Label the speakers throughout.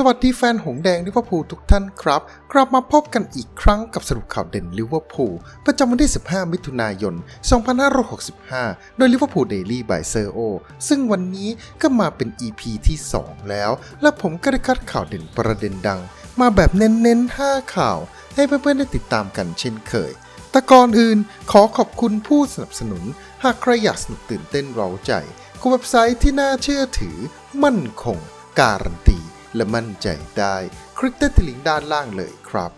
Speaker 1: สวัสดีแฟนหงแดงลิเวอร์พูลทุกท่านครับ กลับมาพบกันอีกครั้งกับสรุปข่าวเด่นลิเวอร์พูลประจำวันที่ 15 มิถุนายน 2565 โดยลิเวอร์พูลเดลี่บายเซอร์โอซึ่งวันนี้ก็มาเป็น EP ที่ 2 แล้ว และผมก็ได้คัดข่าวเด่นประเด็นดัง มาแบบเน้นๆ 5 ข่าว ให้เพื่อนๆได้ติดตามกันเช่นเคยแต่ก่อนอื่นขอขอบคุณผู้สนับสนุน หากใครอยากสนุกตื่นเต้นเร้าใจกับเว็บไซต์ที่น่าเชื่อถือ มั่นคง การันตี และมั่นใจได้ คลิกได้ที่ลิงก์ด้านล่างเลยครับ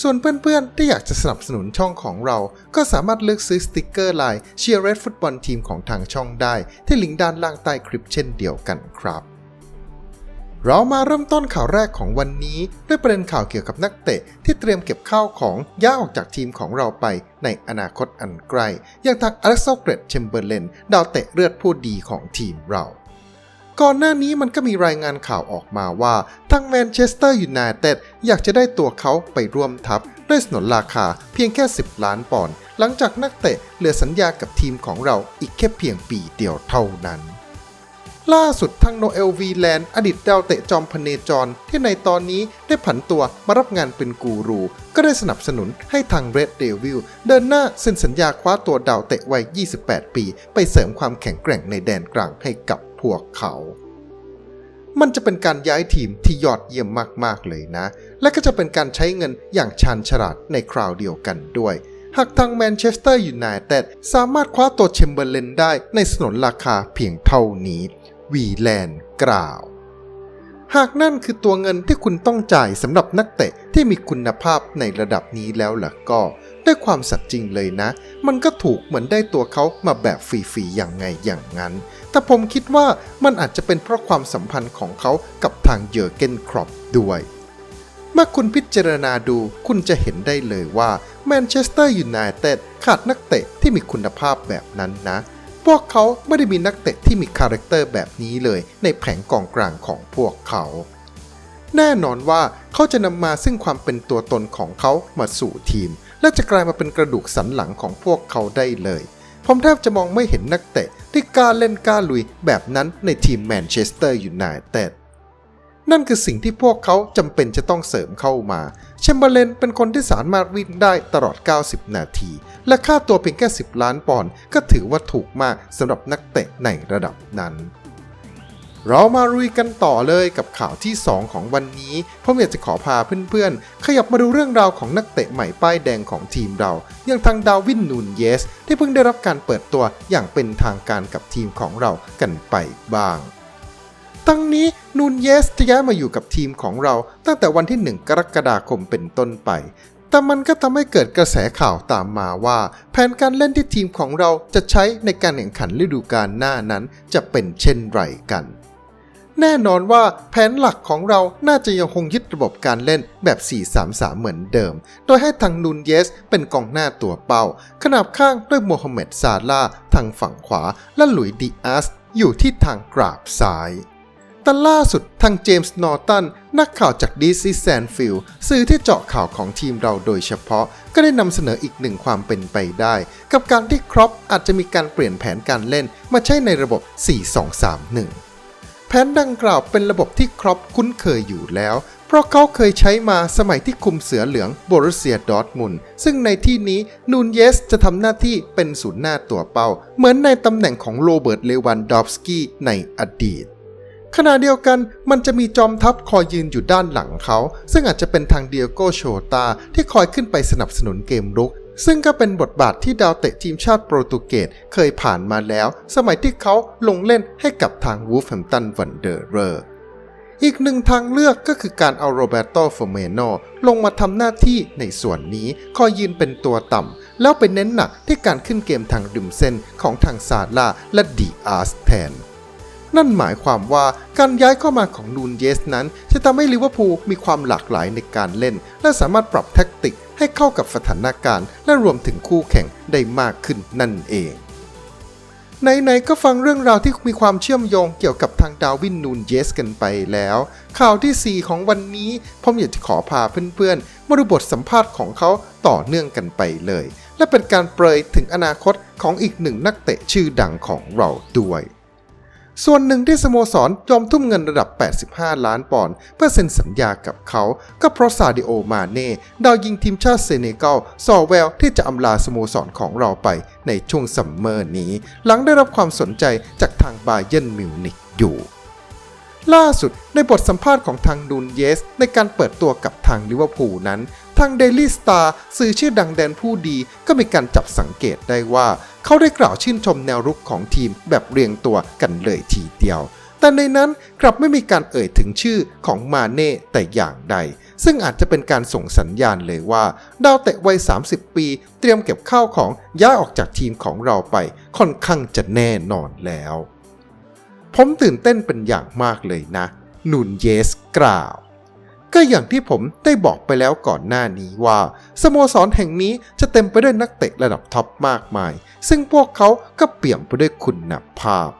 Speaker 1: ส่วนเพื่อนๆ ที่อยากจะสนับสนุนช่องของเรา ก็สามารถเลือกซื้อสติกเกอร์ลายเชียร์เรดฟุตบอลทีมของทางช่องได้ ที่ลิงก์ด้านล่างใต้คลิปเช่นเดียวกันครับเรามาเริ่มต้นข่าวแรกของวันนี้ ด้วยประเด็นข่าวเกี่ยวกับนักเตะ ที่เตรียมเก็บข้าวของย้ายออกจากทีมของเราไปในอนาคตอันใกล้อย่างทางอเล็กซเกรดเชมเบอร์เลนดาวเตะเลือดผู้ดีของทีมเรา ก่อนหน้านี้มันก็มีรายงานข่าวออกมาว่าทางแมนเชสเตอร์ยูไนเต็ดอยากจะได้ตัวเขาไปร่วมทัพด้วยสนนราคาเพียงแค่ 10 ล้านปอนด์หลังจากนักเตะเหลือสัญญากับทีมของเราอีกแค่เพียงปีเดียวเท่านั้น ล่าสุดทางโนเอลวีแลนด์อดีตดาวเตะจอมพเนจร ที่ในตอนนี้ได้ผันตัวมารับงานเป็นกูรู ก็ได้สนับสนุนให้ทางเรดเดวิลเดินหน้าเซ็นสัญญาคว้าตัวดาวเตะวัย 28 ปี ไปเสริมความแข็งแกร่งในแดนกลางให้กับ พวกเขา มันจะเป็นการย้ายทีมที่ยอดเยี่ยมมากๆเลยนะ และก็จะเป็นการใช้เงินอย่างชาญฉลาดในคราวเดียวกันด้วย หากทางแมนเชสเตอร์ยูไนเต็ดสามารถคว้าตัวเชมเบอร์เลนได้ในสนนราคาเพียงเท่านี้ วีแลนด์กล่าว หากนั่นคือตัวเงินที่คุณต้องจ่ายสำหรับนักเตะที่มีคุณภาพในระดับนี้แล้วล่ะก็ ด้วยความสัตย์จริงเลยนะ มันก็ถูกเหมือนได้ตัวเขามาแบบฟรีๆอย่างไงอย่างนั้น แต่ผมคิดว่ามันอาจจะเป็นเพราะความสัมพันธ์ของเขากับทางเยอร์เกนครอปด้วยเมื่อคุณพิจารณาดูคุณจะเห็นได้เลยว่าแมนเชสเตอร์ยูไนเต็ดขาดนักเตะที่มีคุณภาพแบบนั้นนะ พวกเขาไม่ได้มีนักเตะที่มีคาแรคเตอร์แบบนี้เลยในแผงกองกลางของพวกเขา แน่นอนว่าเขาจะนำมาซึ่งความเป็นตัวตนของเขามาสู่ทีม และจะกลายมาเป็นกระดูกสันหลังของพวกเขาได้เลย ผมแทบจะมองไม่เห็นนักเตะที่กล้าเล่นกล้าลุยแบบนั้นในทีมแมนเชสเตอร์ยูไนเต็ด นั่นคือสิ่งที่พวกเขาจำเป็นจะต้องเสริมเข้ามา แชมเบอร์เลนเป็นคนที่สามารถวิ่งได้ตลอด 90 นาที และค่าตัวเพียงแค่ 10 ล้านปอนด์ก็ถือว่าถูกมากสำหรับนักเตะในระดับนั้น เรามารุยกันต่อเลยกับข่าวที่ 2 ของวันนี้ผมอยากจะขอพาเพื่อนๆ ขยับมาดูเรื่องราวของนักเตะใหม่ป้ายแดงของทีมเรา อย่างทางดาวินนูนเยส ที่เพิ่งได้รับการเปิดตัวอย่างเป็นทางการกับทีมของเรากันไปบ้าง ทั้งนี้นูนเยสจะย้ายมาอยู่กับทีมของเรา ตั้งแต่วันที่ 1 กรกฎาคมเป็นต้นไป แต่มันก็ทำให้เกิดกระแสข่าวตามมาว่า แผนการเล่นที่ทีมของเราจะใช้ในการแข่งขันฤดูกาลหน้านั้นจะเป็นเช่นไรกันแน่นอนว่าแผนหลักของเราน่าจะยังคงยึดระบบการเล่นแบบ 4-3-3 เหมือนเดิม โดยให้ทางนูนเยสเป็นกองหน้าตัวเป้า ขนาบข้างด้วยโมฮัมเหม็ดซาลาทางฝั่งขวา และหลุยส์ดิอาสอยู่ที่ทางกราบซ้าย แต่ล่าสุดทางเจมส์นอร์ตันนักข่าวจากดีซีแซนฟิลสื่อที่เจาะข่าวของทีมเราโดยเฉพาะ ก็ได้นำเสนออีกหนึ่งความเป็นไปได้ กับการที่ครอปอาจจะมีการเปลี่ยนแผนการเล่นมาใช้ในระบบ 4-2-3-1 แผนดังกล่าวเป็นระบบที่ครอปคุ้นเคยอยู่แล้ว เพราะเขาเคยใช้มาสมัยที่คุมเสือเหลืองโบรุเซียดอร์ทมุนซึ่งในที่นี้นูนเยสจะทำหน้าที่เป็นศูนย์หน้าตัวเป้า เหมือนในตำแหน่งของโรเบิร์ตเลวันดอฟสกี้ในอดีต ขณะเดียวกันมันจะมีจอมทัพคอยยืนอยู่ด้านหลังเขา ซึ่งอาจจะเป็นทางเดียโกโชตาที่คอยขึ้นไปสนับสนุนเกมรุก ซึ่งก็เป็นบทบาทที่ดาวเตะทีมชาติโปรตุเกสเคยผ่านมาแล้ว สมัยที่เขาลงเล่นให้กับทางวูฟแฮมตันวันเดอร์เรอร์อีกหนึ่งทางเลือกก็คือการเอาโรเบโตฟอร์เมโนลงมาทำหน้าที่ในส่วนนี้คอยยืนเป็นตัวต่ำ แล้วไปเน้นหนักที่การขึ้นเกมทางริมเส้นของทางซาลาและดีอาร์สแทน นั่นหมายความว่าการย้ายเข้ามาของนูนเยสนั้น จะทำให้ลิเวอร์พูลมีความหลากหลายในการเล่น และสามารถปรับแท็กติกให้เข้ากับสถานการณ์ และรวมถึงคู่แข่งได้มากขึ้นนั่นเองไหนๆก็ฟังเรื่องราวที่มีความเชื่อมโยงเกี่ยวกับทางดาวินนูนเยสกันไปแล้ว ข่าวที่ 4 ของวันนี้ผมอยากจะขอพาเพื่อนๆ มาดูบทสัมภาษณ์ของเขาต่อเนื่องกันไปเลย และเป็นการเปรยถึงอนาคตของอีกหนึ่งนักเตะชื่อดังของเราด้วย ส่วนหนึ่งที่สโมสรยอมทุ่มเงินระดับ 85 ล้านปอนด์เพื่อเซ็นสัญญากับเขา ก็เพราะซาดิโอมาเน่ดาวยิงทีมชาติเซเนกัลสอแววที่จะอำลาสโมสรของเราไปในช่วงซัมเมอร์นี้ หลังได้รับความสนใจจากทางบาเยิร์นมิวนิกอยู่ล่าสุดในบทสัมภาษณ์ของทางดูนเยส ในการเปิดตัวกับทางลิเวอร์พูลนั้น ทาง Daily Star สื่อชื่อดังแดนผู้ดีก็มีการจับสังเกตได้ว่า เขาได้กล่าวชื่นชมแนวรุกของทีมแบบเรียงตัวกันเลยทีเดียว แต่ในนั้นกลับไม่มีการเอ่ยถึงชื่อของมาเน่แต่อย่างใด ซึ่งอาจจะเป็นการส่งสัญญาณเลยว่า ดาวเตะวัย 30 ปี เตรียมเก็บข้าวของย้ายออกจากทีมของเราไปค่อนข้างจะแน่นอนแล้ว ผมตื่นเต้นเป็นอย่างมากเลยนะนูนเยสกล่าว ก็อย่างที่ผมได้บอกไปแล้วก่อนหน้านี้ว่า สโมสรแห่งนี้จะเต็มไปด้วยนักเตะระดับท็อปมากมาย ซึ่งพวกเขาก็เปี่ยมไปด้วยคุณภาพ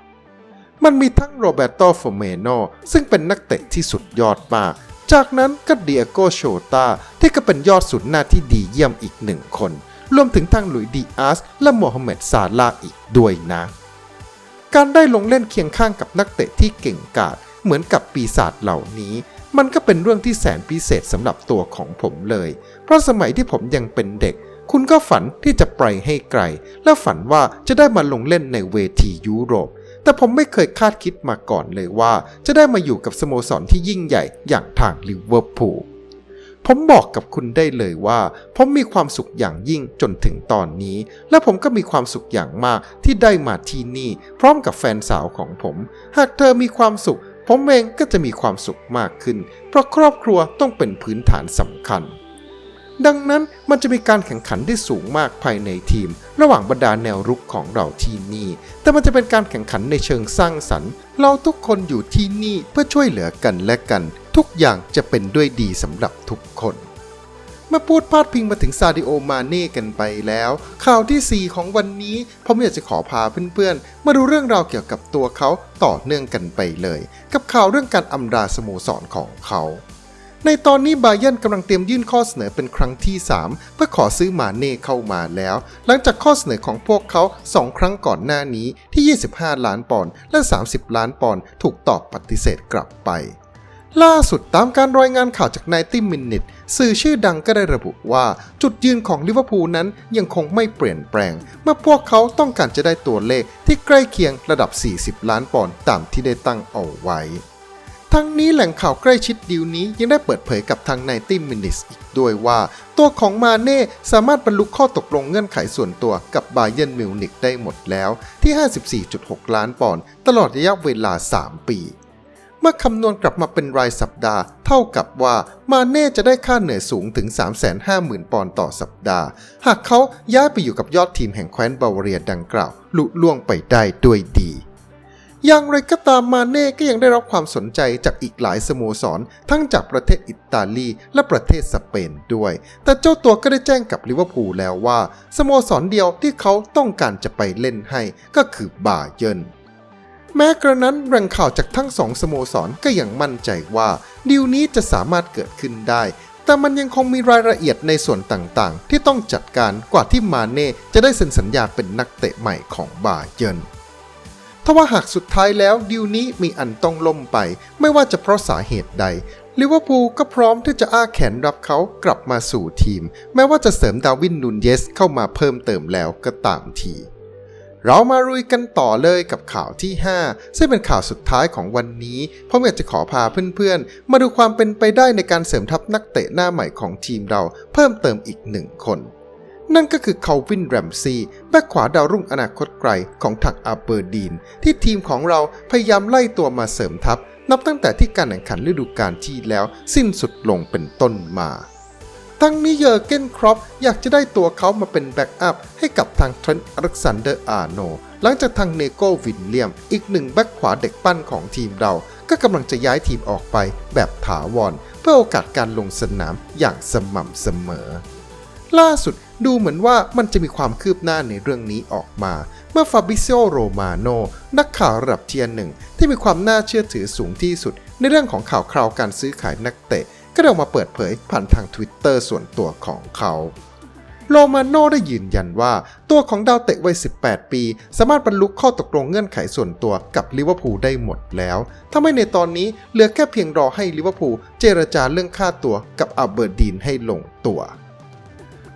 Speaker 1: มันมีทั้งโรเบโตโฟเมโนซึ่งเป็นนักเตะที่สุดยอดมาก จากนั้นก็เดียโกโชตาที่ก็เป็นยอดสุดหน้าที่ดีเยี่ยมอีกหนึ่งคน รวมถึงทั้งหลุยส์ดีอาสและโมฮัมเหม็ดซาลาห์อีกด้วยนะ การได้ลงเล่นเคียงข้างกับนักเตะที่เก่งกาจเหมือนกับปีศาจเหล่านี้ มันก็เป็นเรื่องที่แสนพิเศษสำหรับตัวของผมเลย เพราะสมัยที่ผมยังเป็นเด็ก คุณก็ฝันที่จะไปให้ไกล และฝันว่าจะได้มาลงเล่นในเวทียุโรป แต่ผมไม่เคยคาดคิดมาก่อนเลยว่า จะได้มาอยู่กับสโมสรที่ยิ่งใหญ่อย่างทางลิเวอร์พูลผมบอกกับคุณได้เลยว่า ผมมีความสุขอย่างยิ่งจนถึงตอนนี้ และผมก็มีความสุขอย่างมากที่ได้มาที่นี่ พร้อมกับแฟนสาวของผม หากเธอมีความสุข ผมเองก็จะมีความสุขมากขึ้น เพราะครอบครัวต้องเป็นพื้นฐานสำคัญ ดังนั้นมันจะมีการแข่งขันที่สูงมากภายในทีม ระหว่างบรรดาแนวรุกของเราที่นี่ แต่มันจะเป็นการแข่งขันในเชิงสร้างสรรค์ เราทุกคนอยู่ที่นี่เพื่อช่วยเหลือกันและกัน ทุกอย่างจะเป็นด้วยดีสำหรับทุกคน เมื่อพูดพาดพิงมาถึงซาดิโอมาเน่กันไปแล้ว ข่าวที่ 4 ของวันนี้ผมอยากจะขอพาเพื่อนๆ มาดูเรื่องราวเกี่ยวกับตัวเขาต่อเนื่องกันไปเลย กับข่าวเรื่องการอำลาสโมสรของเขาในตอนนี้บาเยร์นกำลังเตรียมยื่นข้อเสนอเป็นครั้งที่ 3 เพื่อขอซื้อมาเน่เข้ามาแล้ว หลังจากข้อเสนอของพวกเขา 2 ครั้งก่อนหน้านี้ที่ 25 ล้านปอนด์และ 30 ล้านปอนด์ถูกตอบปฏิเสธกลับไป ล่าสุดตามการรายงานข่าวจาก90 Minute สื่อชื่อดังก็ได้ระบุว่าจุดยืนของลิเวอร์พูลนั้นยังคงไม่เปลี่ยนแปลง เมื่อพวกเขาต้องการจะได้ตัวเลขที่ใกล้เคียงระดับ 40 ล้านปอนด์ตามที่ได้ตั้งเอาไว้ ทั้งนี้แหล่งข่าวใกล้ชิดดีลนี้ยังได้เปิดเผยกับทาง90 Minutes อีกด้วยว่า ตัวของมาเน่สามารถบรรลุข้อตกลงเงื่อนไขส่วนตัวกับบาเยนมิวนิกได้หมดแล้วที่ 54.6 ล้านปอนด์ตลอดระยะเวลา 3 ปี มื่อคำนวณกลับมาเป็นรายสัปดาห์ เท่ากับว่ามาเน่จะได้ค่าเหนื่อยสูงถึง 350,000 ปอนด์ต่อสัปดาห์ หากเขาย้ายไปอยู่กับยอดทีมแห่งแคว้นบาวาเรียดังกล่าว ลุล่วงไปได้ด้วยดีอย่างไรก็ตามมาเน่ก็ยังได้รับความสนใจจากอีกหลายสโมสร ทั้งจากประเทศอิตาลีและประเทศสเปนด้วย แต่เจ้าตัวก็ได้แจ้งกับลิเวอร์พูลแล้วว่า สโมสรเดียวที่เขาต้องการจะไปเล่นให้ก็คือบาเยิร์น แม้กระนั้นแหล่งข่าวจากทั้งสองสโมสรก็ยังมั่นใจว่า ดีลนี้จะสามารถเกิดขึ้นได้ แต่มันยังคงมีรายละเอียดในส่วนต่างๆ ที่ต้องจัดการกว่าที่มาเน่จะได้เซ็นสัญญาเป็นนักเตะใหม่ของบาเยิร์นทว่าหากสุดท้ายแล้วดีลนี้มีอันต้องล่มไป ไม่ว่าจะเพราะสาเหตุใดลิเวอร์พูลก็พร้อมที่จะอ้าแขนรับเขากลับมาสู่ทีม แม้ว่าจะเสริมดาวินนูนเยสเข้ามาเพิ่มเติมแล้วก็ตามที เรามารุยกันต่อเลยกับข่าวที่ 5 ซึ่งเป็นข่าวสุดท้ายของวันนี้ผมอยากจะขอพาเพื่อนๆ มาดูความเป็นไปได้ในการเสริมทัพนักเตะหน้าใหม่ของทีมเราเพิ่มเติมอีกหนึ่งคน นั่นก็คือคาวินแรมซีแบ็คขวาดาวรุ่งอนาคตไกลของทางอาเบอร์ดีน ที่ทีมของเราพยายามไล่ตัวมาเสริมทัพ นับตั้งแต่ที่การแข่งขันฤดูกาลที่แล้วสิ้นสุดลงเป็นต้นมา ทั้งนี้เยอร์เกนครอปอยากจะได้ตัวเขามาเป็นแบ็กอัพให้กับทางเทรนต์อเล็กซานเดอร์อาร์โน หลังจากทางเนโกวินเลียม อีกหนึ่งแบ็กขวาเด็กปั้นของทีมเรา ก็กำลังจะย้ายทีมออกไปแบบถาวร เพื่อโอกาสการลงสนามอย่างสม่ำเสมอ ล่าสุดดูเหมือนว่ามันจะมีความคืบหน้าในเรื่องนี้ออกมา เมื่อฟาบิซิโอโรมาโนนักข่าวระดับเทียนหนึ่งที่มีความน่าเชื่อถือสูงที่สุด ในเรื่องของข่าวคราวการซื้อขายนักเตะ ก็ได้ออกมาเปิดเผยผ่านทาง Twitter ส่วนตัวของเขาโลมาโน่ได้ยืนยันว่า ตัวของดาวเตะวัย 18 ปี สามารถบรรลุข้อตกลงเงื่อนไขส่วนตัวกับลิเวอร์พูลได้หมดแล้วทำให้ในตอนนี้เหลือแค่เพียงรอให้ลิเวอร์พูลเจรจาเรื่องค่าตัวกับอัลเบอร์ดีนให้ลงตัว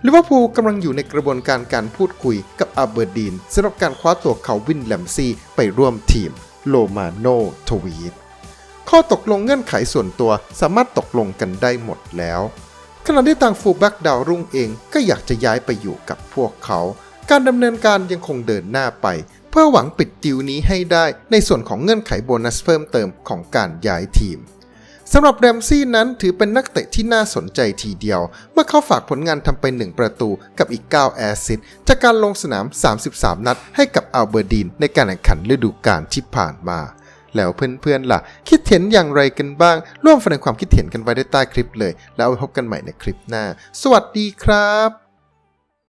Speaker 1: ลิเวอร์พูลกำลังอยู่ในกระบวนการการพูดคุยกับอัลเบอร์ดีนสำหรับการคว้าตัวเขาวินแลมซีไปร่วมทีม โลมาโนทวีต ข้อตกลงเงื่อนไขส่วนตัวสามารถตกลงกันได้หมดแล้ว ขณะที่ทางฟูแบ็กดาวรุ่งเองก็อยากจะย้ายไปอยู่กับพวกเขา การดำเนินการยังคงเดินหน้าไป เพื่อหวังปิดดิวนี้ให้ได้ในส่วนของเงื่อนไขโบนัสเพิ่มเติมของการย้ายทีมสำหรับแรมซี่นั้นถือเป็นนักเตะที่น่าสนใจทีเดียว เมื่อเขาฝากผลงานทำไป 1 ประตูกับอีก 9 แอสซิสจากการลงสนาม 33 นัดให้กับอัลเบอร์ดีนในการแข่งขันฤดูกาลที่ผ่านมา แล้วเพื่อนๆล่ะ คิดเห็นอย่างไรกันบ้าง ร่วมแสดงความคิดเห็นกันไว้ได้ใต้คลิปเลย แล้วเอาไว้พบกันใหม่ในคลิปหน้า สวัสดีครับ